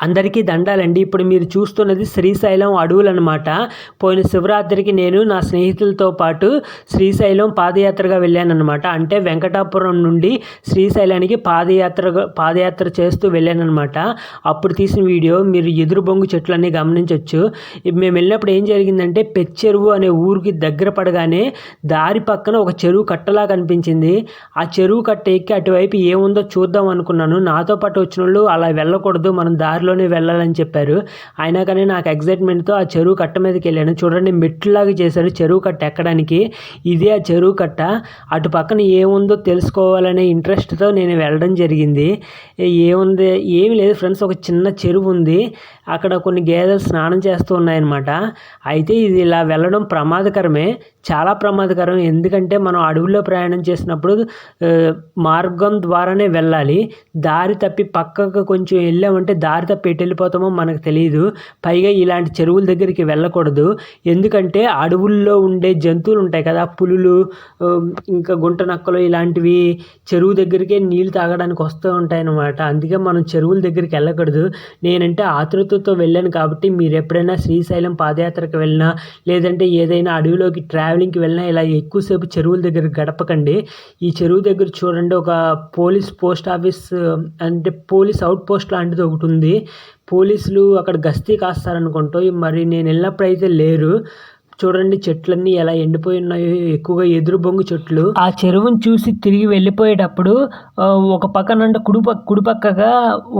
అందరికీ దండాలండి. ఇప్పుడు మీరు చూస్తున్నది శ్రీశైలం అడవులు అనమాట పోయిన శివరాత్రికి నేను నా స్నేహితులతో పాటు శ్రీశైలం పాదయాత్రగా వెళ్ళానమాట అంటే వెంకటాపురం నుండి శ్రీశైలానికి పాదయాత్ర పాదయాత్ర చేస్తూ వెళ్ళానమాట అప్పుడు తీసిన వీడియో మీరు ఎదురు బొంగు చెట్లన్నీ గమనించవచ్చు మేము వెళ్ళినప్పుడు ఏం జరిగిందంటే పెచ్చెరువు అనే ఊరికి దగ్గర పడగానే దారి పక్కన ఒక చెరువు కట్టలా కనిపించింది. ఆ చెరువు కట్ట ఎక్కి అటువైపు ఏముందో చూద్దాం అనుకున్నాను. నాతో పాటు వచ్చిన వాళ్ళు అలా వెళ్ళకూడదు మనం దారి దారిలోనే వెళ్ళాలని చెప్పారు. అయినా కానీ నాకు ఎగ్జైట్మెంట్తో ఆ చెరువు కట్ట మీదకి వెళ్ళాను. చూడండి మెట్లులాగా చేశారు చెరువు కట్ట ఎక్కడానికి. ఇదే ఆ చెరువు కట్ట. అటు పక్కన ఏముందో తెలుసుకోవాలనే ఇంట్రెస్ట్తో నేను వెళ్ళడం జరిగింది. ఏముంది? ఏమి లేదు ఫ్రెండ్స్ ఒక చిన్న చెరువు ఉంది. అక్కడ కొన్ని గేదెలు స్నానం చేస్తూ ఉన్నాయన్నమాట. అయితే ఇది ఇలా వెళ్ళడం ప్రమాదకరమే. చాలా ప్రమాదకరం. ఎందుకంటే మనం అడవుల్లో ప్రయాణం చేసినప్పుడు మార్గం ద్వారానే వెళ్ళాలి. దారి తప్పి పక్కకు కొంచెం వెళ్ళామంటే దారి తప్పి ఎటు వెళ్ళిపోతామో మనకు తెలియదు పైగా ఇలాంటి చెరువుల దగ్గరికి వెళ్ళకూడదు. ఎందుకంటే అడవుల్లో ఉండే జంతువులు ఉంటాయి కదా పులులు ఇంకా గుంట నక్కలు ఇలాంటివి చెరువు దగ్గరికే నీళ్ళు తాగడానికి వస్తూ ఉంటాయి అన్నమాట అందుకే మనం చెరువుల దగ్గరికి వెళ్ళకూడదు. నేనంటే ఆతృతతో వెళ్ళాను కాబట్టి మీరు ఎప్పుడైనా శ్రీశైలం పాదయాత్రకు వెళ్ళినా లేదంటే ఏదైనా అడవిలోకి ట్రావెలింగ్కి వెళ్ళినా ఇలా ఎక్కువసేపు చెరువుల దగ్గర గడపకండి. ఈ చెరువు దగ్గర చూడండి ఒక పోలీస్ పోస్ట్ ఆఫీస్ అంటే పోలీస్ అవుట్ పోస్ట్ లాంటిది ఒకటి ఉంది. పోలీసులు అక్కడ గస్తీ కాస్తారనుకుంటూ మరి నేను వెళ్ళినప్పుడు అయితే లేరు. చూడండి చెట్లన్నీ ఎలా ఎండిపోయి ఉన్నాయో ఎక్కువగా ఎదురు బొంగు చెట్లు. ఆ చెరువును చూసి తిరిగి వెళ్ళిపోయేటప్పుడు ఒక పక్కన అంటే కుడి కుడిపక్కగా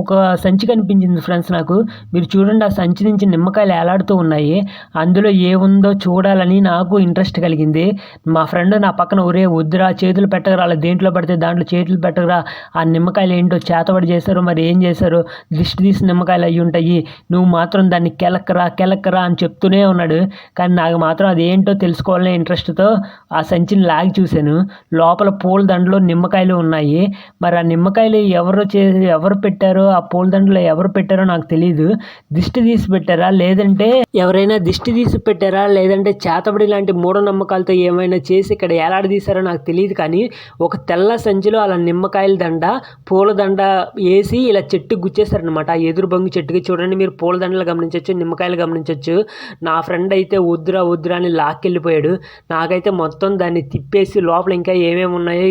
ఒక సంచి కనిపించింది ఫ్రెండ్స్ నాకు. మీరు చూడండి ఆ సంచి నుంచి నిమ్మకాయలు ఏలాడుతూ ఉన్నాయి. అందులో ఏముందో చూడాలని నాకు ఇంట్రెస్ట్ కలిగింది. మా ఫ్రెండ్ నా పక్కన ఒరే వద్దురా చేతులు పెట్టగరా అలా దేంట్లో పడితే దాంట్లో చేతులు పెట్టగరా ఆ నిమ్మకాయలు ఏంటో చేతబడి చేశారు మరి ఏం చేశారు దిష్టి తీసి నిమ్మకాయలు అయ్యి ఉంటాయి నువ్వు మాత్రం దాన్ని కెలక్కరా కెలక్కరా అని చెప్తూనే ఉన్నాడు. కానీ నాకు మాత్రం అదేంటో తెలుసుకోవాలనే ఇంట్రెస్ట్తో ఆ సంచిని లాగి చూశాను. లోపల పూల దండలో నిమ్మకాయలు ఉన్నాయి. మరి ఆ నిమ్మకాయలు ఎవరు చే ఎవరు పెట్టారో ఆ పూల దండలో ఎవరు పెట్టారో నాకు తెలియదు దిష్టి తీసి పెట్టారా? లేదంటే ఎవరైనా దిష్టి తీసి పెట్టారా? లేదంటే చేతబడి లాంటి మూఢనమ్మకాలతో ఏమైనా చేసి ఇక్కడ ఏలాడదీశారో నాకు తెలియదు కానీ ఒక తెల్ల సంచిలో అలా నిమ్మకాయల దండ పూల దండ వేసి ఇలా చెట్టు గుచ్చేశారనమాట ఆ ఎదురు బొంగు చెట్టుకి చూడండి మీరు పూల దండలు గమనించవచ్చు నిమ్మకాయలు గమనించవచ్చు నా ఫ్రెండ్ అయితే వద్దురా వద్దురా అని లాక్కెళ్ళిపోయాడు. నాకైతే మొత్తం దాన్ని తిప్పేసి లోపల ఇంకా ఏమేమి ఉన్నాయో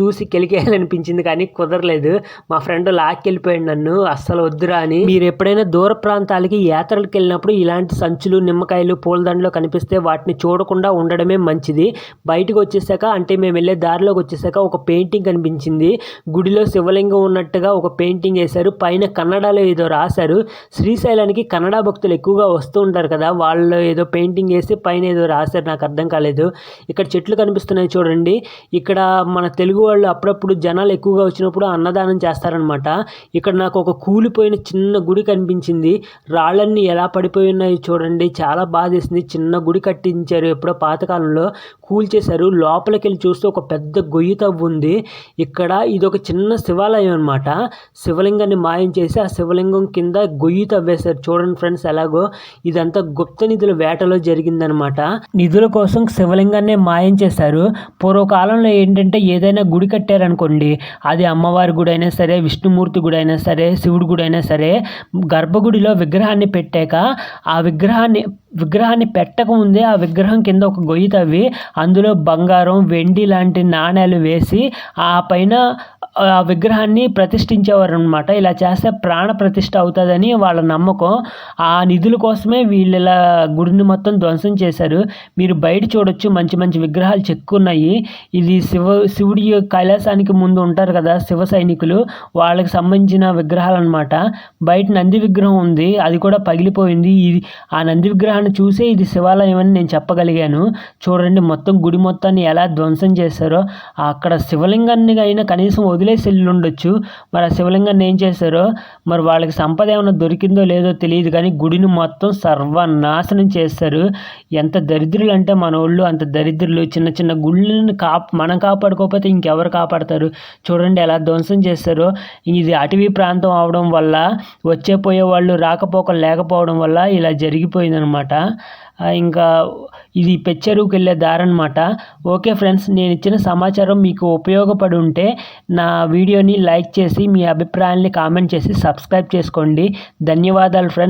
చూసి కెలికేయాలనిపించింది కానీ కుదరలేదు. మా ఫ్రెండ్ లాక్కెళ్ళిపోయాడు నన్ను. అస్సలు వద్దురా అని. మీరు ఎప్పుడైనా దూర ప్రాంతాలకి యాత్రలకు వెళ్ళినప్పుడు ఇలాంటి సంచులు నిమ్మకాయలు పూలదండలు కనిపిస్తే వాటిని చూడకుండా ఉండడమే మంచిది. బయటకు వచ్చేసాక అంటే మేము వెళ్ళే దారిలోకి వచ్చేసాక ఒక పెయింటింగ్ కనిపించింది. గుడిలో శివలింగం ఉన్నట్టుగా ఒక పెయింటింగ్ వేశారు. పైన కన్నడలో ఏదో రాశారు. శ్రీశైలానికి కన్నడ భక్తులు ఎక్కువగా వస్తూ ఉంటారు కదా వాళ్ళు ఏదో పెయింటింగ్ వేసి పైన ఏదో రాశారు. నాకు అర్థం కాలేదు. ఇక్కడ చెట్లు కనిపిస్తున్నాయి చూడండి. ఇక్కడ మన తెలుగు తెలుగు వాళ్ళు అప్పుడప్పుడు జనాలు ఎక్కువగా వచ్చినప్పుడు అన్నదానం చేస్తారనమాట ఇక్కడ నాకు ఒక కూలిపోయిన చిన్న గుడి కనిపించింది. రాళ్ళన్నీ ఎలా పడిపోయి ఉన్నాయి చూడండి. చాలా బాధేసింది చిన్న గుడి కట్టించారు ఎప్పుడో పాతకాలంలో. కూల్చేశారు. లోపలికి వెళ్ళి చూస్తే ఒక పెద్ద గొయ్యి తవ్వు ఉంది. ఇక్కడ ఇది ఒక చిన్న శివాలయం అనమాట శివలింగాన్ని మాయం చేసి ఆ శివలింగం కింద గొయ్యి తవ్వేశారు. చూడండి ఫ్రెండ్స్ ఎలాగో ఇదంతా గుప్త నిధుల వేటలో జరిగిందనమాట నిధుల కోసం శివలింగాన్ని మాయం చేశారు. పూర్వకాలంలో ఏంటంటే ఏదైనా గుడి కట్టారనుకోండి అది అమ్మవారి గుడి అయినా సరే విష్ణుమూర్తి గుడి అయినా సరే శివుడి గుడి అయినా సరే గర్భగుడిలో విగ్రహాన్ని పెట్టాక ఆ విగ్రహాన్ని విగ్రహాన్ని పెట్టకముందే ఆ విగ్రహం కింద ఒక గొయ్యి తవ్వి అందులో బంగారం వెండి లాంటి నాణ్యాలు వేసి ఆ పైన ఆ విగ్రహాన్ని ప్రతిష్ఠించేవారు అనమాట ఇలా చేస్తే ప్రాణ ప్రతిష్ఠ అవుతుందని వాళ్ళ నమ్మకం. ఆ నిధుల కోసమే వీళ్ళు ఇలా గుడిని మొత్తం ధ్వంసం చేశారు. మీరు బయట చూడొచ్చు మంచి మంచి విగ్రహాలు చెక్కున్నాయి. ఇది శివ శివుడి కైలాసానికి ముందు ఉంటారు కదా శివ సైనికులు. వాళ్ళకి సంబంధించిన విగ్రహాలు అనమాట బయట నంది విగ్రహం ఉంది అది కూడా పగిలిపోయింది. ఇది ఆ నంది విగ్రహాన్ని చూసే ఇది శివాలయం అని నేను చెప్పగలిగాను. చూడండి మొత్తం గుడి మొత్తాన్ని ఎలా ధ్వంసం చేశారో. అక్కడ శివలింగాన్ని అయినా కనీసం వదిలేసి వెళ్ళి ఉండొచ్చు మరి ఆ శివలింగాన్ని ఏం చేశారో? మరి వాళ్ళకి సంపద ఏమైనా దొరికిందో లేదో తెలియదు కానీ గుడిని మొత్తం సర్వనాశనం చేస్తారు ఎంత దరిద్రులు అంటే మన వాళ్ళు అంత దరిద్రులు. చిన్న చిన్న గుళ్ళని కాప్ మనం కాపాడుకోకపోతే ఇంకెవరు కాపాడతారు? చూడండి ఎలా ధ్వంసం చేస్తారో ఇది అటవీ ప్రాంతం అవడం వల్ల వచ్చే పోయే వాళ్ళు రాకపోకలు లేకపోవడం వల్ల ఇలా జరిగిపోయిందనమాట. ఇంకా ఇది పెచ్చెరువుకి వెళ్ళే దారి అనమాట ఓకే ఫ్రెండ్స్ నేను ఇచ్చిన సమాచారం మీకు ఉపయోగపడి ఉంటే నా వీడియోని లైక్ చేసి మీ అభిప్రాయాల్ని కామెంట్ చేసి సబ్స్క్రైబ్ చేసుకోండి. ధన్యవాదాలు ఫ్రెండ్స్.